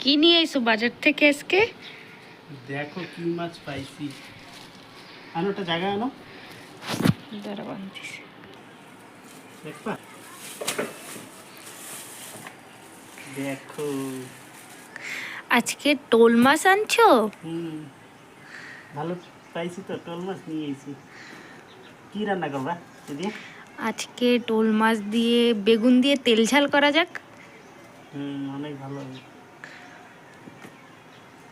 কি নিয়ে এসো বাজার থেকে আজকে? দেখো কি মাছ পাইছি। আনো ওটা জায়গা আনো। দাঁড়া বানতেছি দেখবা? দেখো। আজকে টোল মাছ আনছো? হুম। ভালো পাইছি তো টোল মাছ নিয়ে এসেছি। কি রান্না করবা দিদি? আজকে টোল মাছ দিয়ে বেগুন দিয়ে তেল ঝাল করা যাক। হুম অনেক ভালো হবে।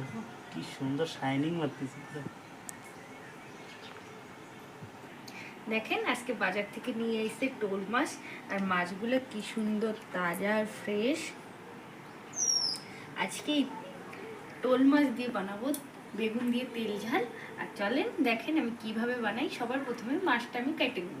দেখো কি সুন্দর শাইনিং পুরো। দেখেন, আজকে বাজার থেকে নিয়ে এসে টোল মাছ, আর মাছগুলো কি সুন্দর, তাজা আর ফ্রেশ আজকে টোল মাছ দিয়ে বানাবো, বেগুন দিয়ে তেল ঝাল। আর চলেন, দেখেন আমি কীভাবে বানাই, সবার প্রথমে মাছটা আমি কেটে নেব।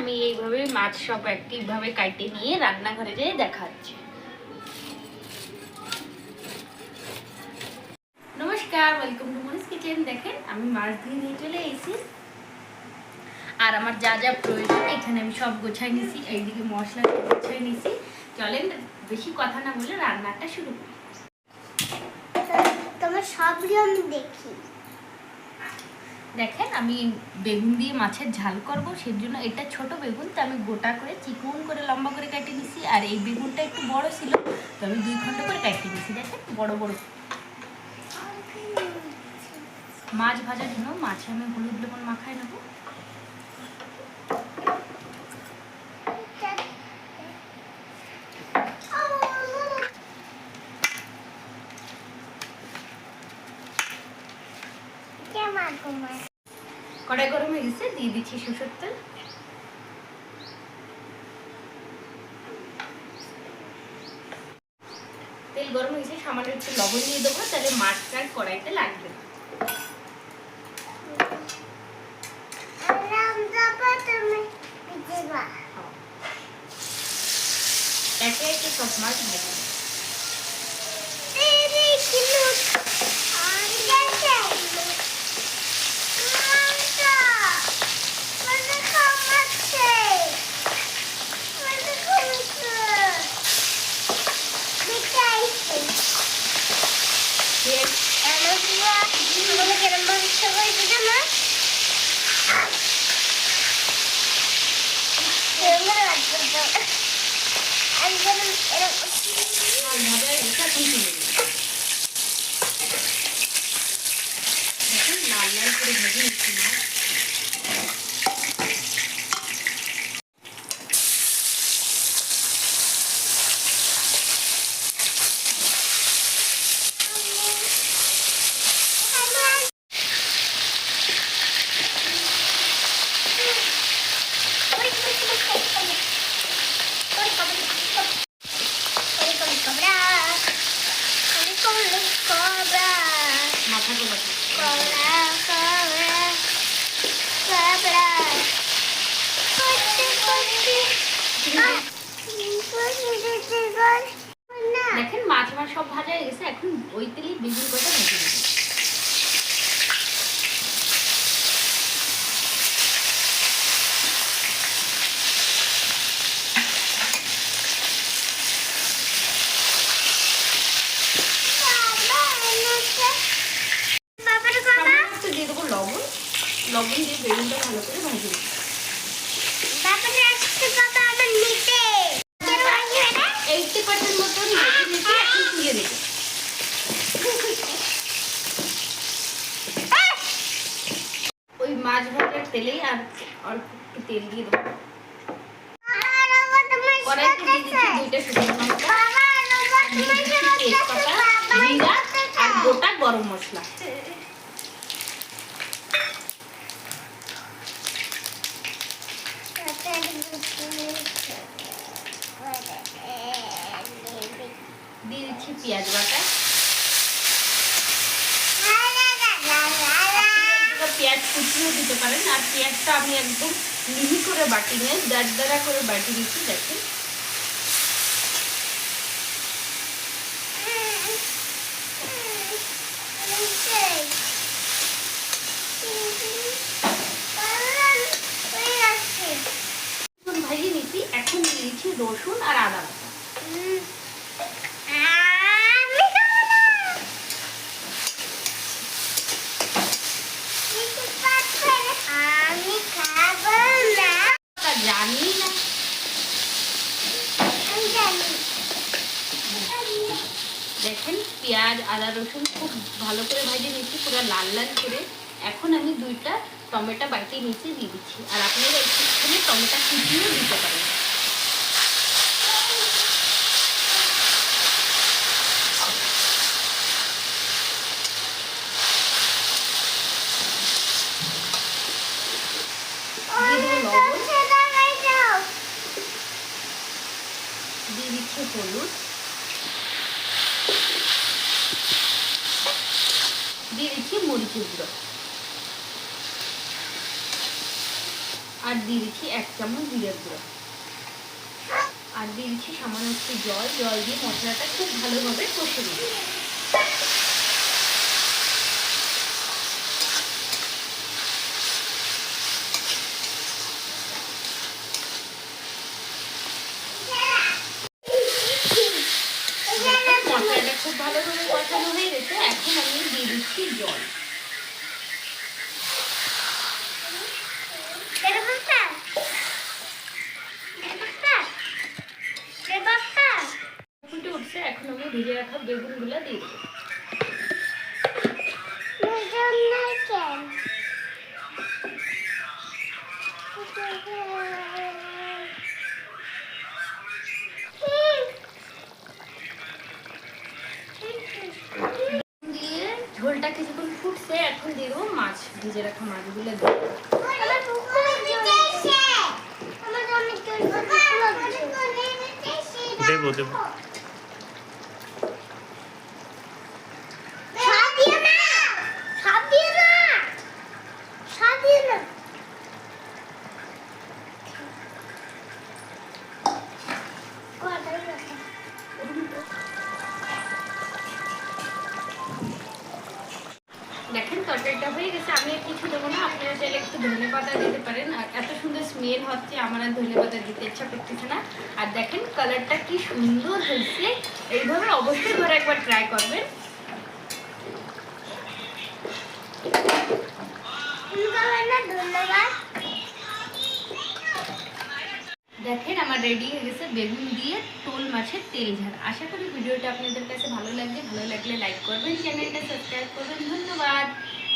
আমি এইভাবে মাছ সব একটিভাবে কাটে নিয়ে রান্নাঘরে যেয়ে দেখাচ্ছি। নমস্কার ওয়েলকাম টু মনিস কিচেন দেখেন, আমি মাছ দিয়ে নিয়ে চলে এসেছি। আর আমার যা যা প্রয়োজন, এখানে আমি সব গোছাই নিয়েছি এইদিকে মশলা গোছাই নিয়েছি চলেন, বেশি কথা না বলে রান্নাটা শুরু করি। তোমার সব আমি দেখি। দেখেন, আমি বেগুন দিয়ে মাছের ঝাল করব সেই জন্য এটা ছোট বেগুন, তো আমি গোটা করে চিকন করে লম্বা করে কেটে নিছি, আর এই বেগুনটা একটু বড় ছিল, তো আমি দুই ঘণ্টা করে কেটে নিছি, দেখেন, বড় বড়। মাছ ভাজার জন্য মাছে আমি হলুদ লবণ মাখায় নেব কেমন তোমার কড়াই গরম হয়ে গেছে, দিয়ে দিচ্ছি সরষের তেল। তেল গরম হয়েছে সামান্য একটু লবণ দিয়ে দেবো, তাহলে মাছটা আর কড়াইতে লাগবে যাবা একে একে সব মাছ ভেজে ভাজা এখন তুলে দিই দেখুন লাল লাল করে ভেজে নিচ্ছি মাছ মাথাগুলো দেখেন, মাছ মাছ সব ভাজা হয়ে গেছে, এখন ওই বেগুন কটা দিয়ে দেবো লবণ। লবণ দিয়ে বেগুনটা ভালো করে ভাজে নিই বাবা আসছে বাবা আমার নিতে কেন আসবে না এইটটি পার্সেন্ট মতন ভেজে নিয়েছি এখন তুলে দেবো ওই মাছ ভাজার তেলেই আর একটু তেল দিয়ে দেবো। কড়াইতে দিয়ে আর গোটা গরম মশলা। দিয়ে পেঁয়াজ বাটা আপনারা পেঁয়াজ দিতে পারেন। আর পেঁয়াজটা আমি একদম মিহি করে বাটি নিয়ে দাঁড়া করে বাটি দিচ্ছি দেখেন। ভাজিয়ে নিচ্ছি। এখন দিচ্ছি রসুন আর আদা বাটা আমি খাব না তা জানি না আমি জানি দেখেন পেঁয়াজ, আদা, রসুন খুব ভালো করে ভাজিয়ে নিচ্ছি পুরো লাল লাল করে। এখন আমি দুইটা টমেটো বাটিয়ে নিচে দিয়ে দিচ্ছি। আর আপনারা একটুখানি টমেটো কুচিয়েও দিতে পারেন দিয়ে দেবো লবণ দিয়ে দিচ্ছি হলুদ দিয়ে দিচ্ছি গুঁড়ো আর দিয়ে দিচ্ছি এক চামচ জিরের গুঁড়ো। আর দিয়ে দিচ্ছি সামান্য একটু জল। জল দিয়ে মশলাটা খুব ভালোভাবে কষে দিই মশলাটা খুব ভালোভাবে কষানো হয়ে গেছে এখন আমি দিয়ে দিচ্ছি জল ফুটে উঠছে এখন আমি ভেজে রাখা বেগুনগুলো দিয়ে দেবো। দিয়ে ঝোলটা কিছুক্ষণ ফুটছে, এখন দিয়ে দেবো মাছ। ভেজে রাখা মাছগুলো দেবো। দেবো দেবো। দেখেন হয়ে গেছে, আমি আর কিছু দেবো না, আপনারা চাইলে একটু ধনে পাতা দিতে পারেন। আর এত সুন্দর স্মেল হচ্ছে, আমার আর ধনে পাতা দিতে ইচ্ছা করতেছে না। আর দেখেন কালারটা কি সুন্দর হয়েছে। এইভাবে অবশ্যই ঘরে একবার ট্রাই করবেন। দেখেন, আমার রেডি হয়ে গেছে বেগুন দিয়ে টোল মাছের তেল ঝাল। আশা করি ভিডিওটা আপনাদের কাছে ভালো লাগবে। ভালো লাগলে লাইক করবেন চ্যানেলটা সাবস্ক্রাইব করবেন। ধন্যবাদ।